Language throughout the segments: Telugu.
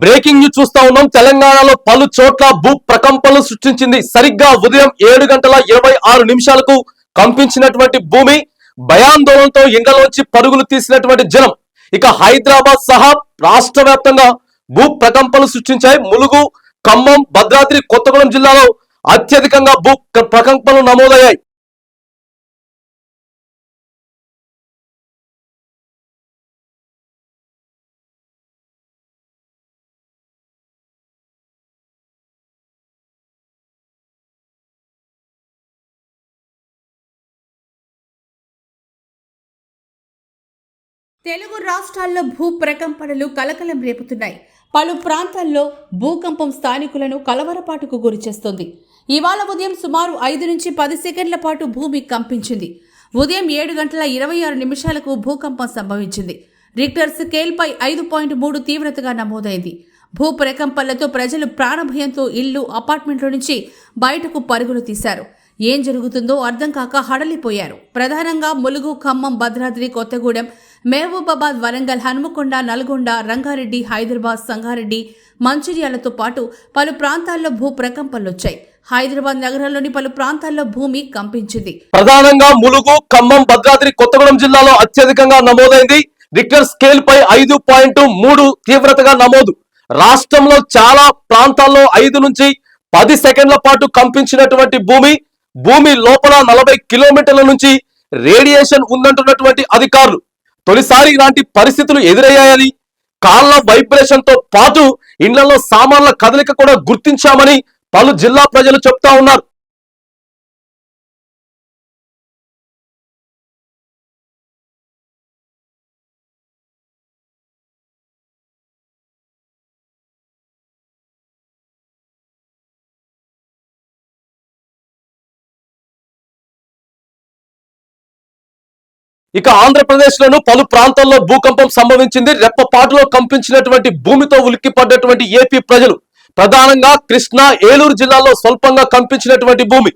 బ్రేకింగ్ న్యూస్ చూస్తా ఉన్నాం. తెలంగాణలో పలు చోట్ల భూ ప్రకంపనలు సృష్టించింది. సరిగ్గా ఉదయం ఏడు గంటల ఇరవై ఆరు నిమిషాలకు కంపించినటువంటి భూమి భయాందోళనతో ఇండ్లలోంచి పరుగులు తీసినటువంటి జనం. ఇక హైదరాబాద్ సహా రాష్ట్ర వ్యాప్తంగా భూ ప్రకంపనలు సృష్టించాయి. ములుగు ఖమ్మం భద్రాద్రి కొత్తగూడెం జిల్లాలో అత్యధికంగా భూ ప్రకంపనలు నమోదయ్యాయి. తెలుగు రాష్ట్రాల్లో భూ ప్రకంపనలు కలకలం రేపుతున్నాయి. పలు ప్రాంతాల్లో భూకంపం స్థానికులను కలవరపాటుకు గురిచేస్తోంది ఇవాళ ఉదయం సుమారు ఐదు నుంచి పది సెకండ్ల పాటు భూమి కంపించింది. ఉదయం ఏడు గంటల ఇరవై ఆరు నిమిషాలకు భూకంపం సంభవించింది. రిక్టర్ స్కేల్పై ఐదు పాయింట్ మూడు తీవ్రతగా నమోదైంది. భూ ప్రకంపనలతో ప్రజలు ప్రాణభయంతో ఇల్లు అపార్ట్మెంట్ల నుంచి బయటకు పరుగులు తీశారు. ఏం జరుగుతుందో అర్థం కాక హడలిపోయారు. ప్రధానంగా ములుగు ఖమ్మం భద్రాద్రి కొత్తగూడెం మహబూబాబాద్ వరంగల్ హనుమకొండ నల్గొండ రంగారెడ్డి హైదరాబాద్ సంగారెడ్డి మంచిర్యాలతో పాటు పలు ప్రాంతాల్లో భూ ప్రకంపనలొచ్చాయి. హైదరాబాద్ నగరంలోని పలు ప్రాంతాల్లో భూమి కంపించింది. ప్రధానంగా ములుగు ఖమ్మం భద్రాద్రి కొత్తగూడెం జిల్లాలో అత్యధికంగా నమోదైంది. రిక్టర్ స్కేల్ పై ఐదు పాయింట్ మూడు తీవ్రతగా నమోదు. రాష్ట్రంలో చాలా ప్రాంతాల్లో ఐదు నుంచి పది సెకండ్ల పాటు కంపించినటువంటి భూమి భూమి లోపల నలభై కిలోమీటర్ల నుంచి రేడియేషన్ ఉందంటున్నటువంటి అధికారులు. తొలిసారి ఇలాంటి పరిస్థితులు ఎదురయ్యాయని కాళ్ళ వైబ్రేషన్తో పాటు ఇండ్లలో సామాన్ల కదలిక కూడా గుర్తించామని పలు జిల్లా ప్రజలు చెప్తా ఉన్నారు. ఇక ఆంధ్రప్రదేశ్ లోను పలు ప్రాంతాల్లో భూకంపం సంభవించింది. రెప్పపాటులో కంపించినటువంటి భూమితో ఉలిక్కిపడ్డటువంటి ఏపీ ప్రజలు ప్రధానంగా కృష్ణా ఏలూరు జిల్లాలో స్వల్పంగా కంపించినటువంటి భూమి.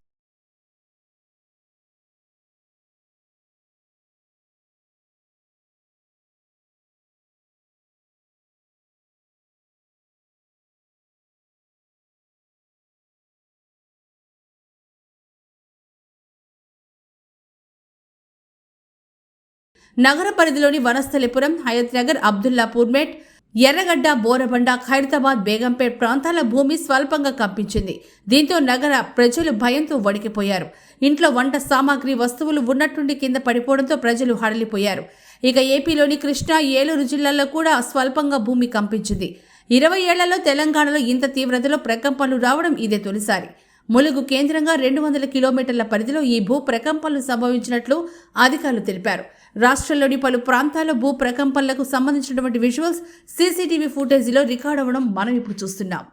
నగర పరిధిలోని వనస్థలిపురం హయత్ నగర్ అబ్దుల్లాపూర్ మేట్ ఎర్రగడ్డ బోరబండ ఖైరతాబాద్ బేగంపేట్ ప్రాంతాల భూమి స్వల్పంగా కంపించింది. దీంతో నగర ప్రజలు భయంతో వణికిపోయారు. ఇంట్లో వంట సామాగ్రి వస్తువులు ఉన్నట్టుండి కింద పడిపోవడంతో ప్రజలు హడలిపోయారు. ఇక ఏపీలోని కృష్ణా ఏలూరు జిల్లాల్లో కూడా స్వల్పంగా భూమి కంపించింది. ఇరవై ఏళ్ళలో తెలంగాణలో ఇంత తీవ్రతలో ప్రకంపనలు రావడం ఇదే తొలిసారి. ములుగు కేంద్రంగా రెండు వందల కిలోమీటర్ల పరిధిలో ఈ భూ ప్రకంపనలు సంభవించినట్లు అధికారులు తెలిపారు. రాష్ట్రంలోని పలు ప్రాంతాల్లో భూ ప్రకంపనలకు సంబంధించినటువంటి విజువల్స్ సీసీటీవీ ఫుటేజీలో రికార్డ్ అవ్వడం మనం ఇప్పుడు చూస్తున్నాం.